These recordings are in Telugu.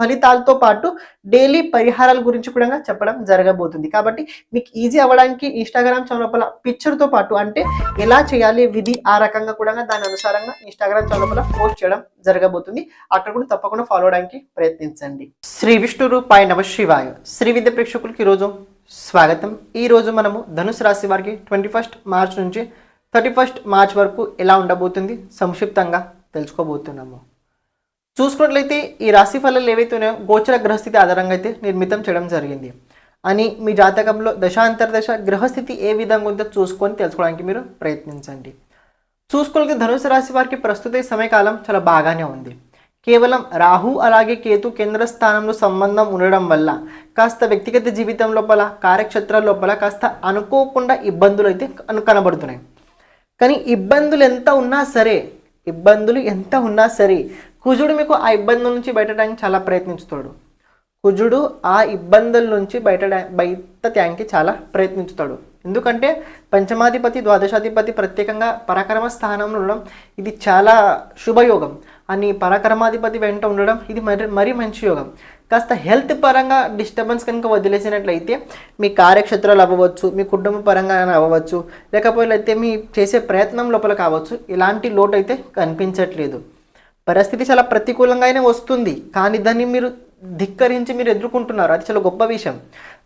ఫలితాలతో పాటు డైలీ పరిహారాల గురించి కూడా చెప్పడం జరగబోతుంది. కాబట్టి మీకు ఈజీ అవ్వడానికి ఇన్స్టాగ్రామ్ ఛానల్ పిక్చర్తో పాటు అంటే ఎలా చేయాలి విధి ఆ రకంగా కూడా దాని అనుసారంగా ఇన్స్టాగ్రామ్ ఛానల్ పోస్ట్ చేయడం జరగబోతుంది. అక్కడ కూడా తప్పకుండా ఫాలో అవడానికి ప్రయత్నించండి. శ్రీ విష్ణు రూపాయ నమ శివాయ. శ్రీ విద్య ప్రేక్షకులకి ఈరోజు స్వాగతం. ఈ రోజు మనము ధనుసు రాశి వారికి ట్వంటీ ఫస్ట్ మార్చ్ నుంచి థర్టీ ఫస్ట్ మార్చ్ వరకు ఎలా ఉండబోతుంది? సంక్షిప్తంగా తెలుసుకోబోతున్నాము. చూసుకున్నట్లయితే ఈ రాశి ఫలాలు ఏవైతే గోచర గ్రహస్థితి ఆధారంగా అయితే నిర్మితం చేయడం జరిగింది. అని మీ జాతకంలో దశాంతర్దశ గ్రహస్థితి ఏ విధంగా ఉందో చూసుకొని తెలుసుకోవడానికి మీరు ప్రయత్నించండి. చూసుకోగలిగితే ధనుసు రాశి వారికి ప్రస్తుత ఈ సమయకాలం చాలా బాగానే ఉంది. కేవలం రాహు అలాగే కేతు కేంద్ర స్థానంలో సంబంధం ఉండడం వల్ల కాస్త వ్యక్తిగత జీవితం లోపల కార్యక్షేత్రాల లోపల కాస్త అనుకోకుండా ఇబ్బందులు అయితే కనబడుతున్నాయి. కానీ ఇబ్బందులు ఎంత ఉన్నా సరే ఇబ్బందులు ఎంత ఉన్నా సరే కుజుడు మీకు ఆ ఇబ్బందుల నుంచి బయటడానికి చాలా ప్రయత్నిస్తాడు కుజుడు ఆ ఇబ్బందుల నుంచి బయట బయట ట్యాంకి చాలా ప్రయత్నిస్తాడు ఎందుకంటే పంచమాధిపతి ద్వాదశాధిపతి ప్రత్యేకంగా పరాక్రమ స్థానంలో ఉండడం ఇది చాలా శుభయోగం. అని పరాక్రమాధిపతి వెంట ఉండడం ఇది మరి మరీ మంచి యోగం. కాస్త హెల్త్ పరంగా డిస్టర్బెన్స్ కనుక వదిలేసినట్లయితే మీ కార్యక్షేత్రాలు అవ్వచ్చు మీ కుటుంబ పరంగా అవ్వచ్చు లేకపోతే మీ చేసే ప్రయత్నం లోపల కావచ్చు ఇలాంటి లోటు అయితే కనిపించట్లేదు. పరిస్థితి చాలా ప్రతికూలంగానే వస్తుంది. కానీ దాన్ని మీరు ధిక్కరించి మీరు ఎదుర్కొంటున్నారు. అది చాలా గొప్ప విషయం.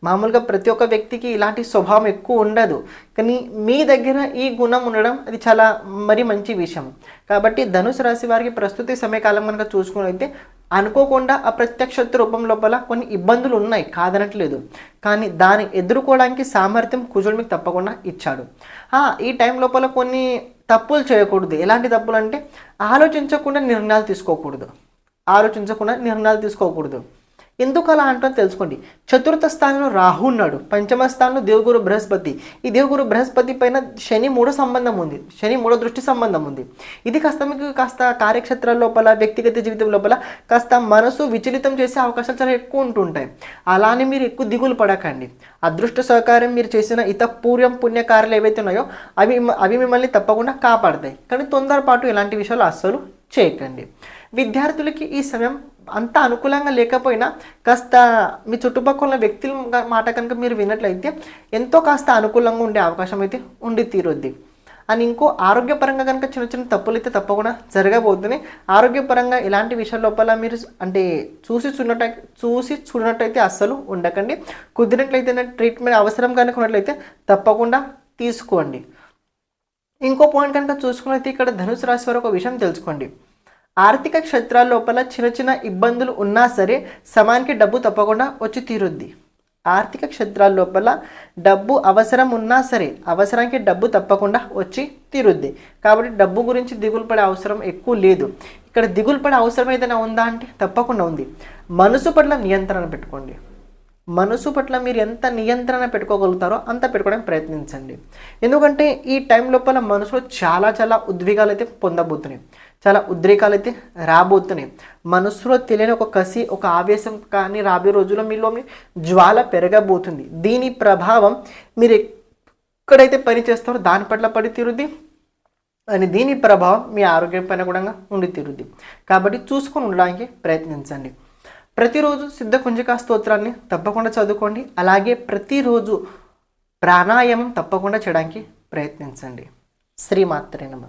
మామూలుగా ప్రతి ఒక్క వ్యక్తికి ఇలాంటి స్వభావం ఎక్కువ ఉండదు. కానీ మీ దగ్గర ఈ గుణం ఉండడం అది చాలా మరి మంచి విషయం. కాబట్టి ధనుసు రాశి వారికి ప్రస్తుత సమయకాలం కనుక చూసుకున్నైతే అనుకోకుండా అప్రత్యక్ష రూపం లోపల కొన్ని ఇబ్బందులు ఉన్నాయి. కాదనట్లేదు. కానీ దాన్ని ఎదుర్కోవడానికి సామర్థ్యం కుజుడు మీకు తప్పకుండా ఇచ్చాడు. ఈ టైం లోపల కొన్ని తప్పులు చేయకూడదు. ఎలాంటి తప్పులు అంటే ఆలోచించకుండా నిర్ణయాలు తీసుకోకూడదు. ఆలోచించకుండా నిర్ణయాలు తీసుకోకూడదు. ఎందుకు అలా అంటో తెలుసుకోండి. చతుర్థ స్థానంలో రాహు ఉన్నాడు. పంచమ స్థానంలో దేవగురు బృహస్పతి. ఈ దేవగురు బృహస్పతి పైన శని మూడో సంబంధం ఉంది. శని మూడో దృష్టి సంబంధం ఉంది. ఇది కాస్త మీకు కాస్త కార్యక్షేత్రాల లోపల వ్యక్తిగత జీవితం లోపల కాస్త మనసు విచలితం చేసే అవకాశాలు చాలా ఎక్కువ ఉంటుంటాయి. అలానే మీరు ఎక్కువ దిగులు పడకండి. అదృష్ట సహకారం మీరు చేసిన ఇత పూర్వం పుణ్యకార్యాలు ఏవైతే ఉన్నాయో అవి అవి మిమ్మల్ని తప్పకుండా కాపాడతాయి. కానీ తొందరపాటు ఇలాంటి విషయాలు అస్సలు చేయకండి. విద్యార్థులకి ఈ సమయం అంత అనుకూలంగా లేకపోయినా కాస్త మీ చుట్టుపక్కల ఉన్న వ్యక్తుల మాట కనుక మీరు విన్నట్లయితే ఎంతో కాస్త అనుకూలంగా ఉండే అవకాశం అయితే ఉండి తీరుద్ది. అని ఇంకో ఆరోగ్యపరంగా కనుక చిన్న చిన్న తప్పులు అయితే తప్పకుండా జరగబోతున్నాయి ఆరోగ్యపరంగా ఇలాంటి విషయాల లోపల మీరు అంటే చూసి చూడట చూసి చూడనట్టయితే అస్సలు ఉండకండి. కుదిరినట్లయితే ట్రీట్మెంట్ అవసరం కనుక ఉన్నట్లయితే తప్పకుండా తీసుకోండి. ఇంకో పాయింట్ కనుక చూసుకున్నట్లయితే ఇక్కడ ధనుసు రాశి వారు ఒక విషయం తెలుసుకోండి. ఆర్థిక క్షేత్రాల లోపల చిన్న చిన్న ఇబ్బందులు ఉన్నా సరే సమానికి డబ్బు తప్పకుండా వచ్చి తీరుద్ది. ఆర్థిక క్షేత్రాల లోపల డబ్బు అవసరం ఉన్నా సరే అవసరానికి డబ్బు తప్పకుండా వచ్చి తీరుద్ది. కాబట్టి డబ్బు గురించి దిగులు పడే అవసరం ఎక్కువ లేదు. ఇక్కడ దిగులు పడే అవసరం ఏదైనా ఉందా అంటే తప్పకుండా ఉంది. మనసు పట్ల నియంత్రణ పెట్టుకోండి. మనసు పట్ల మీరు ఎంత నియంత్రణ పెట్టుకోగలుగుతారో అంత పెట్టుకోవడానికి ప్రయత్నించండి. ఎందుకంటే ఈ టైం లోపల మనసులో చాలా చాలా ఉద్వేగాలు అయితే పొందబోతున్నాయి. చాలా ఉద్రేకాలు అయితే రాబోతున్నాయి. మనసులో తెలియని ఒక కసి ఒక ఆవేశం కానీ రాబోయే రోజుల్లో మీలో జ్వాల పెరగబోతుంది. దీని ప్రభావం మీరు ఎక్కడైతే పని చేస్తారో దాని పట్ల పడి తీరుద్ది అని దీని ప్రభావం మీ ఆరోగ్యం పైన కూడా ఉండి తీరుద్ది. కాబట్టి చూసుకొని ఉండడానికి ప్రయత్నించండి. ప్రతిరోజు సిద్ధ కుంజికా స్తోత్రాన్ని తప్పకుండా చదువుకోండి. అలాగే ప్రతిరోజు ప్రాణాయామం తప్పకుండా చేయడానికి ప్రయత్నించండి. శ్రీమాత్రే నమ.